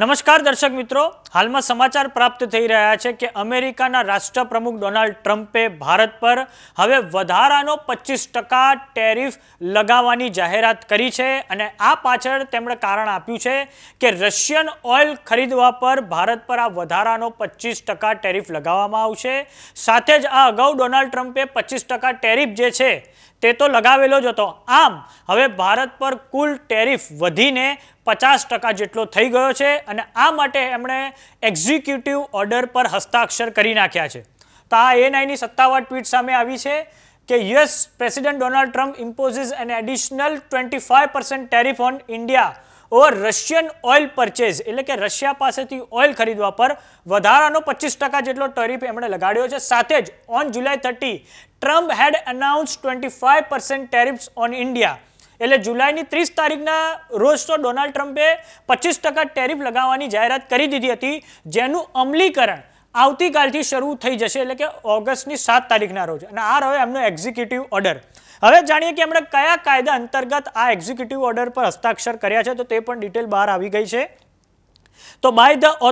નમસ્કાર દર્શક મિત્રો. હાલમાં સમાચાર પ્રાપ્ત થઈ રહ્યા છે કે અમેરિકાના રાષ્ટ્રપ્રમુખ ડોનાલ્ડ ટ્રમ્પે ભારત પર હવે વધારાનો પચીસ ટકા ટેરિફ લગાવવાની જાહેરાત કરી છે અને આ પાછળ તેમણે કારણ આપ્યું છે કે રશિયન ઓઇલ ખરીદવા પર ભારત પર આ વધારાનો પચીસ ટકા ટેરિફ લગાવવામાં આવશે. સાથે જ આ અગાઉ ડોનાલ્ડ ટ્રમ્પે પચીસ ટકા ટેરિફ જે છે તે તો લગાવેલો જ હતો. આમ, હવે ભારત પર કુલ ટેરિફ વધીને પચાસ ટકા જેટલો થઈ ગયો છે અને આ માટે એમણે એક્ઝિક્યુટિવ ઓર્ડર પર હસ્તાક્ષર કરી નાખ્યા છે. તો આ એ નાઈની સત્તાવાર ટ્વીટ સામે આવી છે કે US president Donald Trump imposes an additional twenty five percent tariff on India. Over Russian oil purchase, એટલે કે રશિયા પાસેથી ઓઇલ ખરીદવા પર વધારાનો પચીસ ટકા જેટલો ટરીફ એમણે લગાડ્યો છે. સાથે જ on July thirty Trump had announce twenty five percent tariffs on India એટલે જુલાઈની ત્રીસ તારીખના રોજ તો ડોનાલ્ડ ટ્રમ્પે પચીસ ટકા ટેરિફ લગાવવાની જાહેરાત કરી દીધી હતી, જેનું અમલીકરણ આવતીકાલથી શરૂ થઈ જશે, એટલે કે ઓગસ્ટની સાત તારીખના રોજ. અને આ રહ્યો એમનો એક્ઝિક્યુટિવ ઓર્ડર હવે જાણીએ કે એમણે કયા કાયદા અંતર્ગત આ એક્ઝિક્યુટિવ ઓર્ડર પર હસ્તાક્ષર કર્યા છે, તો તે પણ ડિટેલ બહાર આવી ગઈ છે. તો by the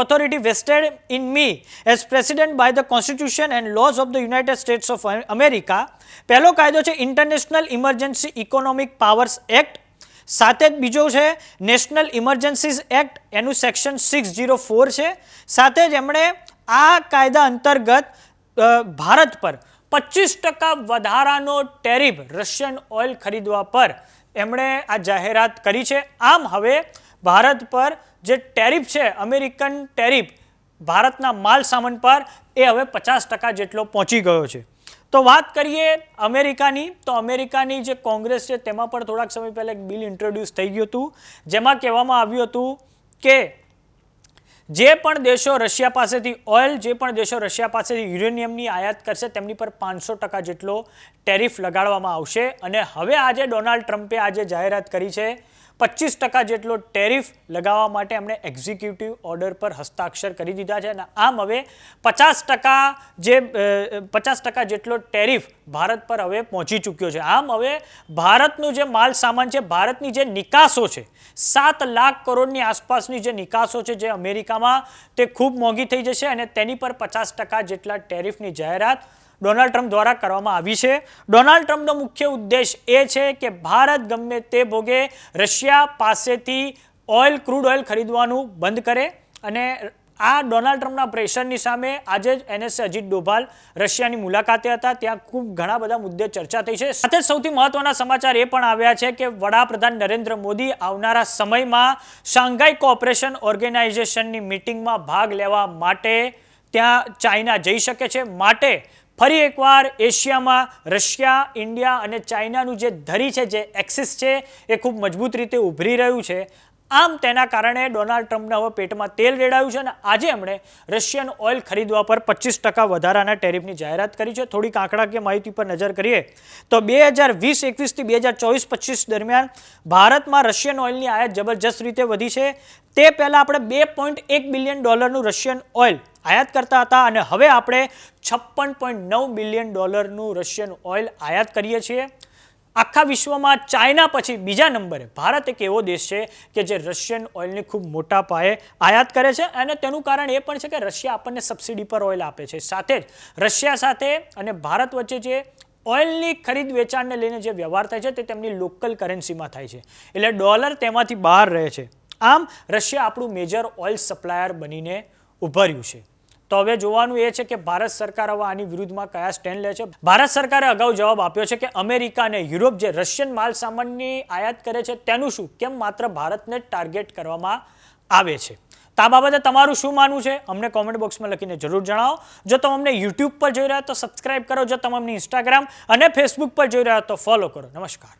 authority vested in me as president by the constitution and laws of the United States of America પહેલો કાયદો છે international emergency economic powers act સાથે જ બીજો છે નેશનલ ઇમરજન્સીઝ એક્ટ એનું સેક્શન સિક્સ જીરો ફોર છે. સાથે જ એમણે આ કાયદા અંતર્ગત ભારત પર પચીસ ટકા વધારાનો ટેરિફ રશિયન ઓઇલ ખરીદવા પર એમણે આ જાહેરાત કરી છે. આમ હવે ભારત પર જે ટેરિફ છે, અમેરિકન ટેરિફ, ભારતના માલ સામાન પર એ હવે પચાસ ટકા જેટલો પહોંચી ગયો છે. તો વાત કરીએ અમેરિકાની, તો અમેરિકાની જે કોંગ્રેસ છે તેમાં પણ થોડાક સમય પહેલાં એક બિલ ઇન્ટ્રોડ્યુસ થઈ ગયું હતું, જેમાં કહેવામાં આવ્યું હતું કે જે પણ દેશો રશિયા પાસેથી ઓઇલ, જે પણ દેશો રશિયા પાસેથી યુરેનિયમની આયાત કરશે, તેમની પર પાંચસો ટકા જેટલો ટેરિફ લગાડવામાં આવશે. અને હવે આજે ડોનાલ્ડ ટ્રમ્પે આજે જાહેરાત કરી છે પચીસ ટકા જેટલો ટેરિફ લગાવવા માટે એમણે એક્ઝિક્યુટિવ ઓર્ડર પર હસ્તાક્ષર કરી દીધા છે અને આમ હવે પચાસ ટકા જે પચાસ ટકા જેટલો ટેરિફ ભારત પર હવે પહોંચી ચૂક્યો છે. આમ હવે ભારતનું જે માલ સામાન છે, ભારતની જે નિકાસો છે, સાત લાખ કરોડની આસપાસની જે નિકાસો છે જે અમેરિકામાં તે ખૂબ મોંઘી થઈ જશે અને તેની પર પચાસ ટકા જેટલા ટેરિફની જાહેરાત ડોનાલ્ડ ટ્રમ્પ દ્વારા કરવામાં આવી છે. ડોનાલ્ડ ટ્રમ્પનો મુખ્ય ઉદ્દેશ એ છે કે ભારત ગમે તે ભોગે રશિયા પાસેથી ઓઇલ, ક્રૂડ ઓઇલ ખરીદવાનું બંધ કરે અને આ ડોનાલ્ડ ટ્રમ્પના પ્રેશરની સામે આજે જ એનએસ અજીત ડોભાલ રશિયાની મુલાકાતે હતા. ત્યાં ખૂબ ઘણા બધા મુદ્દે ચર્ચા થઈ છે. સાથે સૌથી મહત્વના સમાચાર એ પણ આવ્યા છે કે વડાપ્રધાન નરેન્દ્ર મોદી આવનારા સમયમાં શાંઘાઈ કોઓપરેશન ઓર્ગેનાઇઝેશનની મિટિંગમાં ભાગ લેવા માટે ત્યાં ચાઇના જઈ શકે છે. માટે ફરી એકવાર એશિયામાં રશિયા, ઇન્ડિયા અને ચાઇનાનું જે ધરી છે, જે એક્સિસ છે, એ ખૂબ મજબૂત રીતે ઉભરી રહ્યું છે. આમ તેના કારણે ડોનાલ્ડ ટ્રમ્પને હવે પેટમાં તેલ રેડાયું છે અને આજે એમણે રશિયન ઓઇલ ખરીદવા પર પચીસ ટકા વધારાના ટેરિફની જાહેરાત કરી છે. થોડીક આંકડાકીય માહિતી પર નજર કરીએ તો બે હજાર વીસ એકવીસથી બે હજાર ચોવીસ પચીસ દરમિયાન ભારતમાં રશિયન ઓઇલની આયાત જબરજસ્ત રીતે વધી છે. તે પહેલાં આપણે બે પોઈન્ટ એક બિલિયન ડોલરનું રશિયન ઓઇલ આયાત કરતા હતા અને હવે આપણે છપ્પન પોઈન્ટ નવ બિલિયન ડોલરનું રશિયન ઓઇલ આયાત કરીએ છીએ. આખા વિશ્વમાં ચાઇના પછી બીજા નંબરે. ભારત એક એવો દેશ છે કે જે રશિયન ઓઇલની ખૂબ મોટા પાયે આયાત કરે છે અને તેનું કારણ એ પણ છે કે રશિયા આપણને સબસિડી પર ઓઇલ આપે છે. સાથે જ રશિયા સાથે અને ભારત વચ્ચે જે ઓઇલની ખરીદ વેચાણને લઈને જે વ્યવહાર થાય છે તે તેમની લોકલ કરન્સીમાં થાય છે. એટલે ડોલર તેમાંથી બહાર રહે છે. આમ રશિયા આપણું મેજર ઓઇલ સપ્લાયર બનીને ઉભર્યું છે. તો હવે જોવાનું એ છે કે ભારત સરકાર હવે આની વિરુદ્ધમાં કયા સ્ટેન્ડ લે છે. ભારત સરકારે અગાઉ જવાબ આપ્યો છે કે અમેરિકા અને યુરોપ જે રશિયન માલ સામાનની આયાત કરે છે તેનું શું? કેમ માત્ર ભારતને ટાર્ગેટ કરવામાં આવે છે? તો આ બાબતે તમારું શું માનવું છે? અમને કોમેન્ટ બોક્સમાં લખીને જરૂર જણાવો. જો તમે અમને યુટ્યુબ પર જોઈ રહ્યા તો સબસ્ક્રાઇબ કરો. જો તમે અમને ઇન્સ્ટાગ્રામ અને ફેસબુક પર જોઈ રહ્યા તો ફોલો કરો. નમસ્કાર.